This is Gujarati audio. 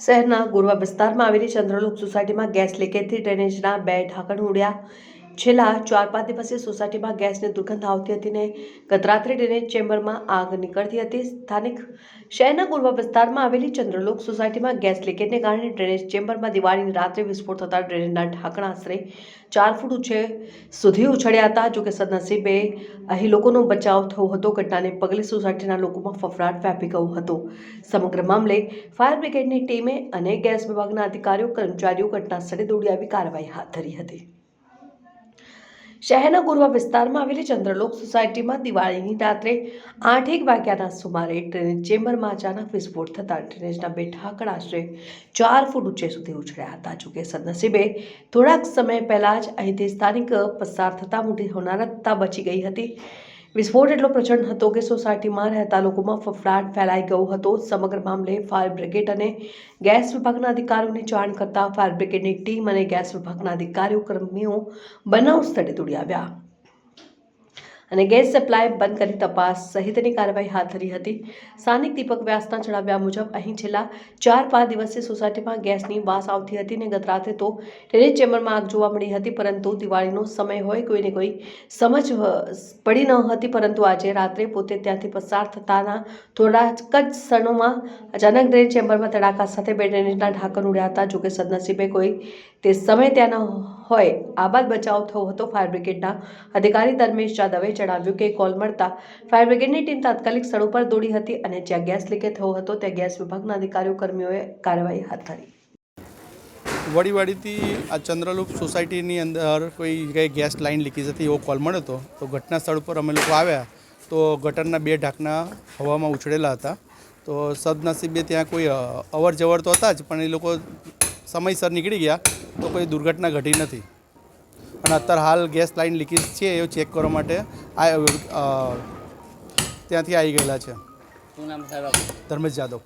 શહેરના ગોરવા વિસ્તારમાં આવેલી ચંદ્રલોક સોસાયટીમાં ગેસ લીકેજથી ડ્રેનેજના બે ઢાંકણ ઉડ્યા. છેલ્લા ચાર પાંચ દિવસથી સોસાયટીમાં ગેસની દુર્ગંધ આવતી હતી ને ગતરાત્રે ડ્રેનેજ ચેમ્બરમાં આગ નીકળતી હતી. સ્થાનિક શહેરના ગોરવા વિસ્તારમાં આવેલી ચંદ્રલોક સોસાયટીમાં ગેસ લીકેજને કારણે ડ્રેનેજ ચેમ્બરમાં દિવાળીની રાત્રે વિસ્ફોટ થતાં ડ્રેનેજના ઢાંકણા આશરે ચાર ફૂટ ઉછે સુધી ઉછળ્યા હતા. જોકે સદનસીબે અહીં લોકોનો બચાવ થયો હતો. ઘટનાને પગલે સોસાયટીના લોકોમાં ફફડાટ વ્યાપી ગયો હતો. સમગ્ર મામલે ફાયર બ્રિગેડની ટીમે અને ગેસ વિભાગના અધિકારીઓ, કર્મચારીઓ ઘટના સ્થળે દોડી આવી કાર્યવાહી હાથ ધરી હતી. શહેરના ગુરવા વિસ્તારમાં આવેલી ચંદ્રલોક સોસાયટીમાં દિવાળીની રાત્રે આઠ એક વાગ્યાના સુમારે ડ્રેનેજ ચેમ્બરમાં અચાનક વિસ્ફોટ થતાં ડ્રેનેજના બે ઢાંકણ આશરે ચાર ફૂટ ઊંચે સુધી ઉછળ્યા હતા. જોકે સદનસીબે થોડાક સમય પહેલાં જ અહીંથી સ્થાનિક પસાર થતાં મોટી હોનારતતા બચી ગઈ હતી. વિસ્ફોટ એટલો પ્રચંડ હતો કે સોસાયટીમાં રહેતા લોકોમાં ફફડાટ ફેલાઈ ગયો હતો. સમગ્ર મામલે ફાયર બ્રિગેડ અને ગેસ વિભાગના અધિકારીઓને જાણ કરતા ફાયર બ્રિગેડની ટીમ અને ગેસ વિભાગના અધિકારીઓ, કર્મીઓ બનાવ સ્થળે દોડી આવ્યા. અને ગેસ સપ્લાય બંધ કરી તપાસ સહિતની કાર્યવાહી હાથ ધરી હતી. સ્થાનિક દીપક વ્યાસના જણાવ્યા મુજબ, અહીં છેલ્લા ચાર પાંચ દિવસથી સોસાયટીમાં ગેસની વાસ આવતી હતી અને ગત રાત્રે તો ટેરેજ ચેમ્બરમાં આગ જોવા મળી હતી, પરંતુ દિવાળીનો સમય હોય કોઈને કોઈ સમજ પડી ન હતી, પરંતુ આજે રાત્રે પોતે ત્યાંથી પસાર થતાના થોડા જ ક્ષણોમાં અચાનક ડ્રેનેજ ચેમ્બરમાં તડાકા સાથે બે ડ્રેનેજના ઢાંકણ ઉડ્યા હતા જોકે સદનસીબે કોઈ તે સમય ત્યાં ન હોય. આ બાદ બચાવ થયો હતો ફાયર બ્રિગેડના અધિકારી ધર્મેશ જાદવે જણાવ્યું કે કોલ મળતા ફાયર બ્રિગેડની ટીમ તાત્કાલિક સ્થળ ઉપર દોડી હતી અને જ્યાં ગેસ લીકેજ થયો હતો, ત્યાં ગેસ વિભાગના અધિકારીઓ કર્મીઓએ કાર્યવાહી હાથ ધરી. વડીવાડીથી આ ચંદ્રલુપ સોસાયટીની અંદર કોઈ જગ્યાએ ગેસ લાઇન લીકેજ હતી એવો કોલ મળ્યો હતો, તો ઘટના સ્થળ પર અમે લોકો આવ્યા, તો ગટરના બે ઢાંકના હવામાં ઉછળેલા હતા. તો સદનસીબે ત્યાં કોઈ અવર જવર તો હતા જ, પણ એ લોકો સમયસર નીકળી ગયા તો કોઈ દુર્ઘટના ઘટી નથી. અને અત્યારે હાલ ગેસ લાઇન લીકેજ છે એ ચેક કરવા માટે આ ત્યાંથી આવી ગયેલા છે? ધર્મેશ જાદવ.